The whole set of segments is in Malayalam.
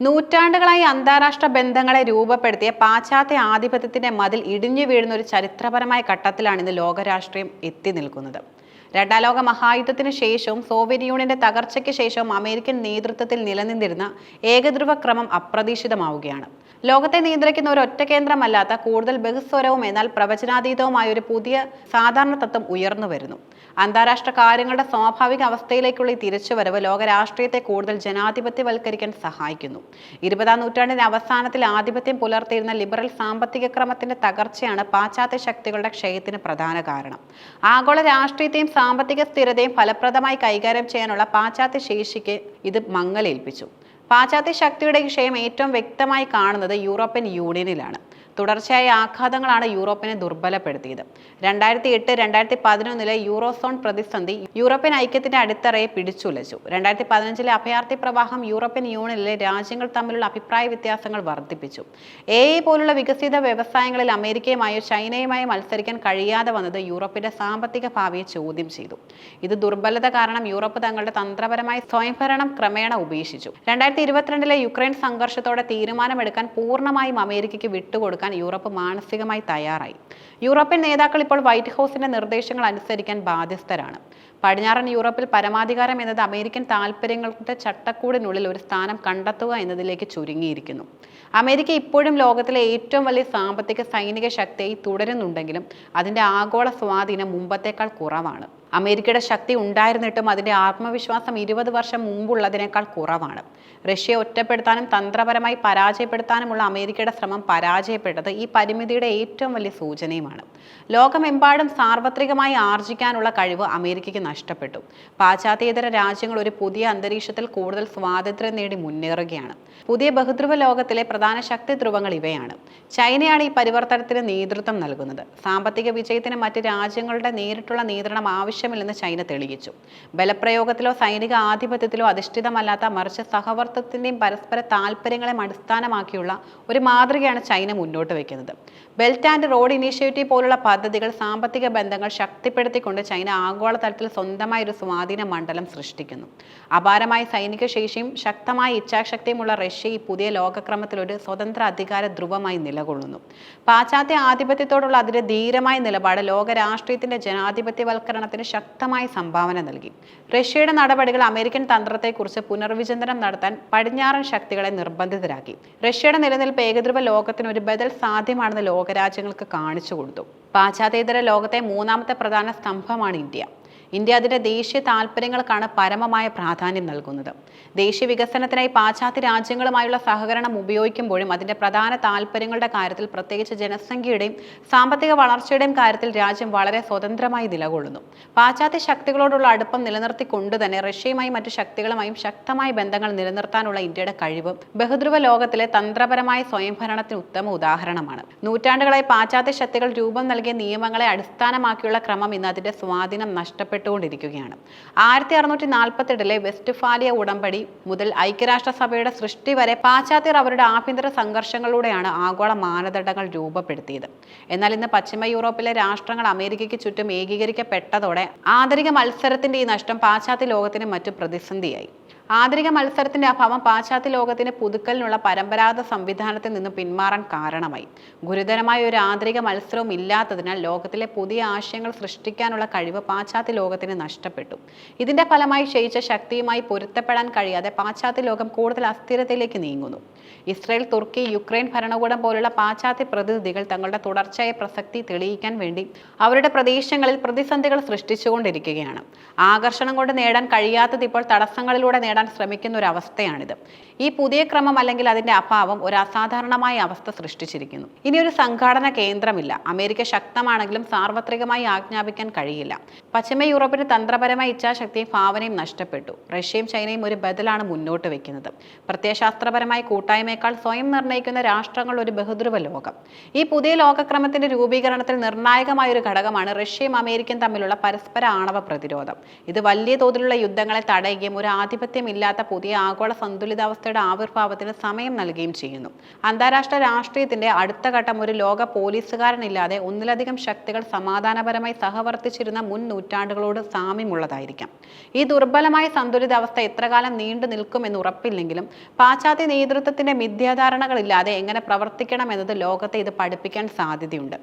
നൂറ്റാണ്ടുകളായി അന്താരാഷ്ട്ര ബന്ധങ്ങളെ രൂപപ്പെടുത്തിയ പാശ്ചാത്യ ആധിപത്യത്തിന്റെ മതിൽ ഇടിഞ്ഞു വീഴുന്ന ഒരു ചരിത്രപരമായ ഘട്ടത്തിലാണ് ഇന്ന് ലോകരാഷ്ട്രീയം എത്തി നിൽക്കുന്നത്. രണ്ടാം ലോക മഹായുദ്ധത്തിന് ശേഷവും സോവിയറ്റ് യൂണിയന്റെ തകർച്ചയ്ക്ക് ശേഷവും അമേരിക്കൻ നേതൃത്വത്തിൽ നിലനിന്നിരുന്ന ഏകധ്രുവ ക്രമം അപ്രതീക്ഷിതമാവുകയാണ്. ലോകത്തെ നിയന്ത്രിക്കുന്ന ഒരു ഒറ്റ കേന്ദ്രമല്ലാത്ത കൂടുതൽ ബഹുസ്വരവും എന്നാൽ പ്രവചനാതീതവുമായ ഒരു പുതിയ സാധാരണ തത്വം ഉയർന്നു വരുന്നു. അന്താരാഷ്ട്ര കാര്യങ്ങളുടെ സ്വാഭാവിക അവസ്ഥയിലേക്കുള്ള ഈ തിരിച്ചുവരവ് ലോകരാഷ്ട്രീയത്തെ കൂടുതൽ ജനാധിപത്യവൽക്കരിക്കാൻ സഹായിക്കുന്നു. ഇരുപതാം നൂറ്റാണ്ടിന്റെ അവസാനത്തിൽ ആധിപത്യം പുലർത്തിയിരുന്ന ലിബറൽ സാമ്പത്തിക ക്രമത്തിന്റെ തകർച്ചയാണ് പാശ്ചാത്യ ശക്തികളുടെ ക്ഷയത്തിന് പ്രധാന കാരണം. ആഗോള രാഷ്ട്രീയത്തെയും സാമ്പത്തിക സ്ഥിരതയും ഫലപ്രദമായി കൈകാര്യം ചെയ്യാനുള്ള പാശ്ചാത്യ ശേഷിക്ക് ഇത് മങ്ങലേൽപ്പിച്ചു. പാശ്ചാത്യ ശക്തിയുടെ ക്ഷയം ഏറ്റവും വ്യക്തമായി കാണുന്നത് യൂറോപ്യൻ യൂണിയനിലാണ്. തുടർച്ചയായ ആഘാതങ്ങളാണ് യൂറോപ്പിനെ ദുർബലപ്പെടുത്തിയത്. രണ്ടായിരത്തി എട്ട് രണ്ടായിരത്തി പതിനൊന്നിലെ യൂറോസോൺ പ്രതിസന്ധി യൂറോപ്യൻ ഐക്യത്തിന്റെ അടിത്തറയെ പിടിച്ചുലച്ചു. രണ്ടായിരത്തി പതിനഞ്ചിലെ അഭയാർത്ഥി പ്രവാഹം യൂറോപ്യൻ യൂണിയനിലെ രാജ്യങ്ങൾ തമ്മിലുള്ള അഭിപ്രായ വ്യത്യാസങ്ങൾ വർദ്ധിപ്പിച്ചു. എ പോലുള്ള വികസിത വ്യവസായങ്ങളിൽ അമേരിക്കയുമായോ ചൈനയുമായോ മത്സരിക്കാൻ കഴിയാതെ വന്നത് യൂറോപ്പിന്റെ സാമ്പത്തിക ഭാവിയെ ചോദ്യം ചെയ്തു. ഇത് ദുർബലത കാരണം യൂറോപ്പ് തങ്ങളുടെ തന്ത്രപരമായ സ്വയംഭരണം ക്രമേണ ഉപേക്ഷിച്ചു. രണ്ടായിരത്തി ഇരുപത്തിരണ്ടിലെ യുക്രൈൻ സംഘർഷത്തോടെ തീരുമാനമെടുക്കാൻ പൂർണമായും അമേരിക്കയ്ക്ക് വിട്ടുകൊടുക്കാൻ യൂറോപ്പ് മാനസികമായി തയ്യാറായി. യൂറോപ്യൻ നേതാക്കൾ ഇപ്പോൾ വൈറ്റ് ഹൗസിന്റെ നിർദ്ദേശങ്ങൾ അനുസരിക്കാൻ ബാധ്യസ്ഥരാണ്. പടിഞ്ഞാറൻ യൂറോപ്പിൽ പരമാധികാരം എന്നത് അമേരിക്കൻ താൽപ്പര്യങ്ങളുടെ ചട്ടക്കൂടിനുള്ളിൽ ഒരു സ്ഥാനം കണ്ടെത്തുക എന്നതിലേക്ക് ചുരുങ്ങിയിരിക്കുന്നു. അമേരിക്ക ഇപ്പോഴും ലോകത്തിലെ ഏറ്റവും വലിയ സാമ്പത്തിക സൈനിക ശക്തിയായി തുടരുന്നുണ്ടെങ്കിലും അതിന്റെ ആഗോള സ്വാധീനം മുമ്പത്തേക്കാൾ കുറവാണ്. അമേരിക്കയുടെ ശക്തി ഉണ്ടായിരുന്നിട്ടും അതിന്റെ ആത്മവിശ്വാസം ഇരുപത് വർഷം മുമ്പുള്ളതിനേക്കാൾ കുറവാണ്. റഷ്യയെ ഒറ്റപ്പെടുത്താനും തന്ത്രപരമായി പരാജയപ്പെടുത്താനുമുള്ള അമേരിക്കയുടെ ശ്രമം പരാജയപ്പെട്ടത് ഈ പരിമിതിയുടെ ഏറ്റവും വലിയ സൂചനയുമാണ്. ലോകമെമ്പാടും സാർവത്രികമായി ആർജിക്കാനുള്ള കഴിവ് അമേരിക്കയ്ക്ക് നഷ്ടപ്പെട്ടു. പാശ്ചാത്യേതര രാജ്യങ്ങൾ ഒരു പുതിയ അന്തരീക്ഷത്തിൽ കൂടുതൽ സ്വാതന്ത്ര്യം നേടി മുന്നേറുകയാണ്. പുതിയ ബഹുധ്രുവ ലോകത്തിലെ പ്രധാന ശക്തി ധ്രുവങ്ങൾ ഇവയാണ്. ചൈനയാണ് ഈ പരിവർത്തനത്തിന് നേതൃത്വം നൽകുന്നത്. സാമ്പത്തിക വിജയത്തിന് മറ്റ് രാജ്യങ്ങളുടെ നേരിട്ടുള്ള നിയന്ത്രണം ആവശ്യമില്ലെന്ന് ചൈന തെളിയിച്ചു. ബലപ്രയോഗത്തിലോ സൈനിക ആധിപത്യത്തിലോ അധിഷ്ഠിതമല്ലാത്ത മറിച്ച് സഹവർത്തത്തിന്റെയും പരസ്പര താല്പര്യങ്ങളെയും അടിസ്ഥാനമാക്കിയുള്ള ഒരു മാതൃകയാണ് ചൈന മുന്നോട്ട് വയ്ക്കുന്നത് ബെൽറ്റ് ആൻഡ് റോഡ് ഇനീഷ്യേറ്റീവ് പോലുള്ള പദ്ധതികൾ സാമ്പത്തിക ബന്ധങ്ങൾ ശക്തിപ്പെടുത്തിക്കൊണ്ട് ചൈന ആഗോളതലത്തിൽ സ്വന്തമായ ഒരു സ്വാധീന മണ്ഡലം സൃഷ്ടിക്കുന്നു. അപാരമായ സൈനിക ശേഷിയും ശക്തമായ ഇച്ഛാശക്തിയുമുള്ള റഷ്യ ഈ പുതിയ ലോകക്രമത്തിൽ ഒരു സ്വതന്ത്ര അധികാര ധ്രുവമായി നിലകൊള്ളുന്നു. പാശ്ചാത്യ ആധിപത്യത്തോടുള്ള അതിന്റെ ധീരമായ നിലപാട് ലോക രാഷ്ട്രീയത്തിന്റെ ജനാധിപത്യവൽക്കരണത്തിന് ശക്തമായ സംഭാവന നൽകി. റഷ്യയുടെ നടപടികൾ അമേരിക്കൻ തന്ത്രത്തെക്കുറിച്ച് പുനർവിചിന്തനം നടത്താൻ പടിഞ്ഞാറൻ ശക്തികളെ നിർബന്ധിതരാക്കി. റഷ്യയുടെ നിലനിൽപ്പ് ഏകദ്രുവ ലോകത്തിന് ഒരു ബദൽ സാധ്യമാണെന്ന് ലോകരാജ്യങ്ങൾക്ക് കാണിച്ചു കൊടുത്തു. പാശ്ചാത്യേതര ലോകത്തെ മൂന്നാമത്തെ പ്രധാന സ്തംഭമാണ് ഇന്ത്യ. ഇന്ത്യ അതിന്റെ ദേശീയ താല്പര്യങ്ങൾക്കാണ് പരമമായ പ്രാധാന്യം നൽകുന്നത്. ദേശീയ വികസനത്തിനായി പാശ്ചാത്യ രാജ്യങ്ങളുമായുള്ള സഹകരണം ഉപയോഗിക്കുമ്പോഴും അതിന്റെ പ്രധാന താല്പര്യങ്ങളുടെ കാര്യത്തിൽ പ്രത്യേകിച്ച് ജനസംഖ്യയുടെയും സാമ്പത്തിക വളർച്ചയുടെയും കാര്യത്തിൽ രാജ്യം വളരെ സ്വതന്ത്രമായി നിലകൊള്ളുന്നു. പാശ്ചാത്യ ശക്തികളോടുള്ള അടുപ്പം നിലനിർത്തിക്കൊണ്ട് തന്നെ റഷ്യയുമായും മറ്റു ശക്തികളുമായും ശക്തമായ ബന്ധങ്ങൾ നിലനിർത്താനുള്ള ഇന്ത്യയുടെ കഴിവ് ബഹുദ്രുവ ലോകത്തിലെ തന്ത്രപരമായ സ്വയംഭരണത്തിന് ഉത്തമ ഉദാഹരണമാണ്. നൂറ്റാണ്ടുകളായി പാശ്ചാത്യ ശക്തികൾ രൂപം നൽകിയ നിയമങ്ങളെ അടിസ്ഥാനമാക്കിയുള്ള ക്രമം ഇന്ന് അതിന്റെ സ്വാധീനം നഷ്ടപ്പെട്ടുകൊണ്ടിരിക്കുകയാണ് ആയിരത്തി അറുന്നൂറ്റി നാൽപ്പത്തെട്ടിലെ വെസ്റ്റ്ഫാലിയ ഉടമ്പടി മുതൽ ഐക്യരാഷ്ട്രസഭയുടെ സൃഷ്ടി വരെ പാശ്ചാത്യർ അവരുടെ ആഭ്യന്തര സംഘർഷങ്ങളിലൂടെയാണ് ആഗോള മാനദണ്ഡങ്ങൾ രൂപപ്പെടുത്തിയത്. എന്നാൽ ഇന്ന് പശ്ചിമ യൂറോപ്പിലെ രാഷ്ട്രങ്ങൾ അമേരിക്കയ്ക്ക് ചുറ്റും ഏകീകരിക്കപ്പെട്ടതോടെ ആന്തരിക മത്സരത്തിന്റെ ഈ നഷ്ടം പാശ്ചാത്യ ലോകത്തിന് മറ്റു പ്രതിസന്ധിയായി. ആന്തരിക മത്സരത്തിന്റെ അഭാവം പാശ്ചാത്യ ലോകത്തിന് പുതുക്കലിനുള്ള പരമ്പരാഗത സംവിധാനത്തിൽ നിന്ന് പിന്മാറാൻ കാരണമായി. ഗുരുതരമായ ഒരു ആന്തരിക മത്സരവും ഇല്ലാത്തതിനാൽ ലോകത്തിലെ പുതിയ ആശയങ്ങൾ സൃഷ്ടിക്കാനുള്ള കഴിവ് പാശ്ചാത്യ ലോകത്തിന് നഷ്ടപ്പെട്ടു. ഇതിന്റെ ഫലമായി ക്ഷയിച്ച ശക്തിയുമായി പൊരുത്തപ്പെടാൻ കഴിയാതെ പാശ്ചാത്യ ലോകം കൂടുതൽ അസ്ഥിരതയിലേക്ക് നീങ്ങുന്നു. ഇസ്രയേൽ തുർക്കി യുക്രൈൻ ഭരണകൂടം പോലുള്ള പാശ്ചാത്യ പ്രതിനിധികൾ തങ്ങളുടെ തുടർച്ചയായ പ്രസക്തി തെളിയിക്കാൻ വേണ്ടി അവരുടെ പ്രദേശങ്ങളിൽ പ്രതിസന്ധികൾ സൃഷ്ടിച്ചുകൊണ്ടിരിക്കുകയാണ്. ആകർഷണം കൊണ്ട് നേടാൻ കഴിയാത്തത് ഇപ്പോൾ തടസ്സങ്ങളിലൂടെ നേടാൻ ശ്രമിക്കുന്ന ഒരു അവസ്ഥയാണിത്. ഈ പുതിയ ക്രമം അല്ലെങ്കിൽ അതിന്റെ അഭാവം ഒരു അസാധാരണമായ അവസ്ഥ സൃഷ്ടിച്ചിരിക്കുന്നു. ഇനി ഒരു സംഘാടന കേന്ദ്രമില്ല. അമേരിക്ക ശക്തമാണെങ്കിലും സാർവത്രികമായി ആജ്ഞാപിക്കാൻ കഴിയില്ല. പശ്ചിമ യൂറോപ്പിന് തന്ത്രപരമായ ഇച്ഛാശക്തിയും ഭാവനയും നഷ്ടപ്പെട്ടു. റഷ്യയും ചൈനയും ഒരു ബദലാണ് മുന്നോട്ട് വെക്കുന്നത്. പ്രത്യയശാസ്ത്രപരമായ കൂട്ടായ്മയേക്കാൾ സ്വയം നിർണയിക്കുന്ന രാഷ്ട്രങ്ങൾ ഒരു ബഹുദ്രുവ ലോകം. ഈ പുതിയ ലോകക്രമത്തിന്റെ രൂപീകരണത്തിൽ നിർണായകമായ ഒരു ഘടകമാണ് റഷ്യയും അമേരിക്കയും തമ്മിലുള്ള പരസ്പര ആണവ പ്രതിരോധം. ഇത് വലിയ തോതിലുള്ള യുദ്ധങ്ങളെ തടയുകയും ഒരു ആധിപത്യമില്ലാത്ത പുതിയ ആഗോള സന്തുലിതാവസ്ഥയുടെ ആവിർഭാവത്തിന് സമയം നൽകുകയും ചെയ്യുന്നു. അന്താരാഷ്ട്ര രാഷ്ട്രീയത്തിന്റെ അടുത്ത ഘട്ടം ഒരു ലോക പോലീസുകാരനില്ലാതെ ഒന്നിലധികം ശക്തികൾ സമാധാനപരമായി സഹവർത്തിച്ചിരുന്ന മുൻ നൂറ്റാണ്ടുകളോട് സാമ്യമുള്ളതായിരിക്കാം. ഈ ദുർബലമായ സന്തുലിതാവസ്ഥ എത്രകാലം നീണ്ടു നിൽക്കുമെന്ന് ഉറപ്പില്ലെങ്കിലും പാശ്ചാത്യ നേതൃത്വത്തിന്റെ മിഥ്യാധാരണകളില്ലാതെ എങ്ങനെ പ്രവർത്തിക്കണം പ്രവർത്തിക്കണമെന്നത് ലോകത്തെ ഇത് പഠിപ്പിക്കാൻ സാധ്യതയുണ്ട്.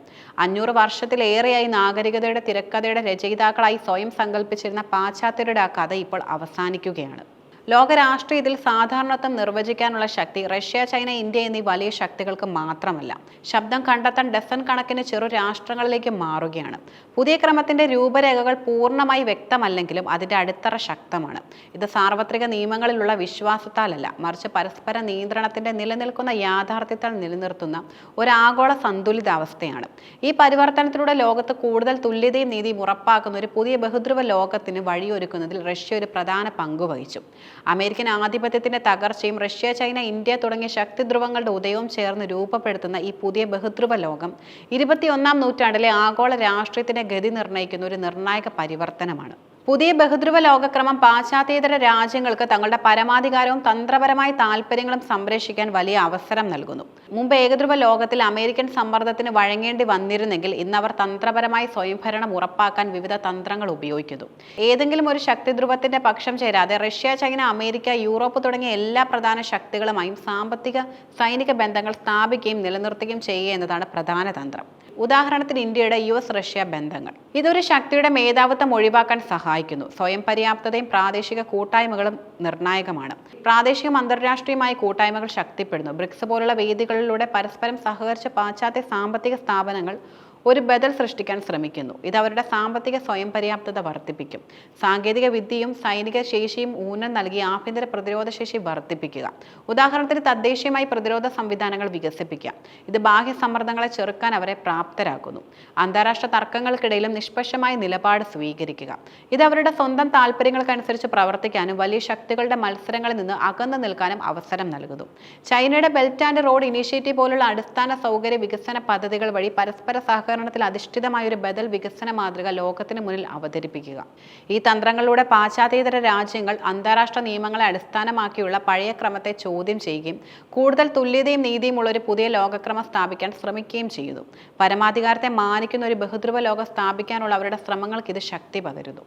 അഞ്ഞൂറ് വർഷത്തിലേറെയായി നാഗരികതയുടെ തിരക്കഥയുടെ രചയിതാക്കളായി സ്വയം സങ്കല്പിച്ചിരുന്ന പാശ്ചാത്യരുടെ ആ കഥ ഇപ്പോൾ അവസാനിക്കുകയാണ്. ലോക രാഷ്ട്രീയത്തിൽ സാധാരണത്വം നിർവചിക്കാനുള്ള ശക്തി റഷ്യ ചൈന ഇന്ത്യ എന്നീ വലിയ ശക്തികൾക്ക് മാത്രമല്ല. ശബ്ദം കണ്ടെത്താൻ ഡസൻ കണക്കിന് ചെറു രാഷ്ട്രങ്ങളിലേക്ക് മാറുകയാണ്. പുതിയ ക്രമത്തിന്റെ രൂപരേഖകൾ പൂർണമായി വ്യക്തമല്ലെങ്കിലും അതിന്റെ അടിത്തറ ശക്തമാണ്. ഇത് സാർവത്രിക നിയമങ്ങളിലുള്ള വിശ്വാസത്താലല്ല. മറിച്ച് പരസ്പര നിയന്ത്രണത്തിന്റെ നിലനിൽക്കുന്ന യാഥാർത്ഥ്യത്താൽ നിലനിർത്തുന്ന ഒരു ആഗോള സന്തുലിതാവസ്ഥയാണ് ഈ പരിവർത്തനത്തിലൂടെ ലോകത്ത് കൂടുതൽ തുല്യതയും നീതിയും ഉറപ്പാക്കുന്ന ഒരു പുതിയ ബഹുദ്രുവ ലോകത്തിന് വഴിയൊരുക്കുന്നതിൽ റഷ്യ ഒരു പ്രധാന പങ്ക് വഹിച്ചു. അമേരിക്കൻ ആധിപത്യത്തിന്റെ തകർച്ചയും റഷ്യ ചൈന ഇന്ത്യ തുടങ്ങിയ ശക്തിധ്രുവങ്ങളുടെ ഉദയവും ചേർന്ന് രൂപപ്പെടുത്തുന്ന ഈ പുതിയ ബഹുദ്രുവ ലോകം ഇരുപത്തിയൊന്നാം നൂറ്റാണ്ടിലെ ആഗോള രാഷ്ട്രീയത്തിന്റെ ഗതി നിർണയിക്കുന്ന ഒരു നിർണായക പരിവർത്തനമാണ്. പുതിയ ബഹുദ്രുവ ലോകക്രമം പാശ്ചാത്യേതര രാജ്യങ്ങൾക്ക് തങ്ങളുടെ പരമാധികാരവും തന്ത്രപരമായ താല്പര്യങ്ങളും സംരക്ഷിക്കാൻ വലിയ അവസരം നൽകുന്നു. മുമ്പ് ഏകധ്രുവ ലോകത്തിൽ അമേരിക്കൻ സമ്മർദ്ദത്തിന് വഴങ്ങേണ്ടി വന്നിരുന്നെങ്കിൽ ഇന്ന് അവർ തന്ത്രപരമായി സ്വയംഭരണം ഉറപ്പാക്കാൻ വിവിധ തന്ത്രങ്ങൾ ഉപയോഗിക്കുന്നു. ഏതെങ്കിലും ഒരു ശക്തിധ്രുവത്തിന്റെ പക്ഷം ചേരാതെ റഷ്യ ചൈന അമേരിക്ക യൂറോപ്പ് തുടങ്ങിയ എല്ലാ പ്രധാന ശക്തികളുമായും സാമ്പത്തിക സൈനിക ബന്ധങ്ങൾ സ്ഥാപിക്കുകയും നിലനിർത്തുകയും ചെയ്യുക എന്നതാണ് പ്രധാന തന്ത്രം. ഉദാഹരണത്തിന് ഇന്ത്യയുടെ യു എസ് റഷ്യ ബന്ധങ്ങൾ. ഇതൊരു ശക്തിയുടെ മേധാവിത്വം ഒഴിവാക്കാൻ സഹായിക്കുന്നു. സ്വയം പര്യാപ്തതയും പ്രാദേശിക കൂട്ടായ്മകളും നിർണായകമാണ്. പ്രാദേശികം അന്തർരാഷ്ട്രീയമായ കൂട്ടായ്മകൾ ശക്തിപ്പെടുന്നു. ബ്രിക്സ് പോലുള്ള വേദികളിലൂടെ പരസ്പരം സഹകരിച്ച പാശ്ചാത്യ സാമ്പത്തിക സ്ഥാപനങ്ങൾ ഒരു ബദൽ സൃഷ്ടിക്കാൻ ശ്രമിക്കുന്നു. ഇത് അവരുടെ സാമ്പത്തിക സ്വയം പര്യാപ്തത വർദ്ധിപ്പിക്കും. സാങ്കേതിക വിദ്യയും സൈനിക ശേഷിയും ഊന്നൽ നൽകി ആഭ്യന്തര പ്രതിരോധ ശേഷി വർദ്ധിപ്പിക്കുക. ഉദാഹരണത്തിന് തദ്ദേശീയമായി പ്രതിരോധ സംവിധാനങ്ങൾ വികസിപ്പിക്കാം ഇത് ബാഹ്യ സമ്മർദ്ദങ്ങളെ ചെറുക്കാൻ അവരെ പ്രാപ്തരാക്കുന്നു. അന്താരാഷ്ട്ര തർക്കങ്ങൾക്കിടയിലും നിഷ്പക്ഷമായ നിലപാട് സ്വീകരിക്കുക. ഇത് അവരുടെ സ്വന്തം താല്പര്യങ്ങൾക്കനുസരിച്ച് പ്രവർത്തിക്കാനും വലിയ ശക്തികളുടെ മത്സരങ്ങളിൽ നിന്ന് അകന്നു നിൽക്കാനും അവസരം നൽകുന്നു. ചൈനയുടെ ബെൽറ്റ് ആൻഡ് റോഡ് ഇനീഷ്യേറ്റീവ് പോലുള്ള അടിസ്ഥാന സൗകര്യ വികസന പദ്ധതികൾ വഴി പരസ്പര സഹകരണത്തിൽ അധിഷ്ഠിതമായ ഒരു ബദൽ വികസന മാതൃക ലോകത്തിന് മുന്നിൽ അവതരിപ്പിക്കുക. ഈ തന്ത്രങ്ങളിലൂടെ പാശ്ചാത്യേതര രാജ്യങ്ങൾ അന്താരാഷ്ട്ര നിയമങ്ങളെ അടിസ്ഥാനമാക്കിയുള്ള പഴയ ക്രമത്തെ ചോദ്യം ചെയ്യുകയും കൂടുതൽ തുല്യതയും നീതിയും ഉള്ള ഒരു പുതിയ ലോകക്രമം സ്ഥാപിക്കാൻ ശ്രമിക്കുകയും ചെയ്തു. പരമാധികാരത്തെ മാനിക്കുന്ന ഒരു ബഹുദ്രുവ ലോകം സ്ഥാപിക്കാനുള്ള അവരുടെ ശ്രമങ്ങൾക്ക് ഇത് ശക്തി പകരുന്നു.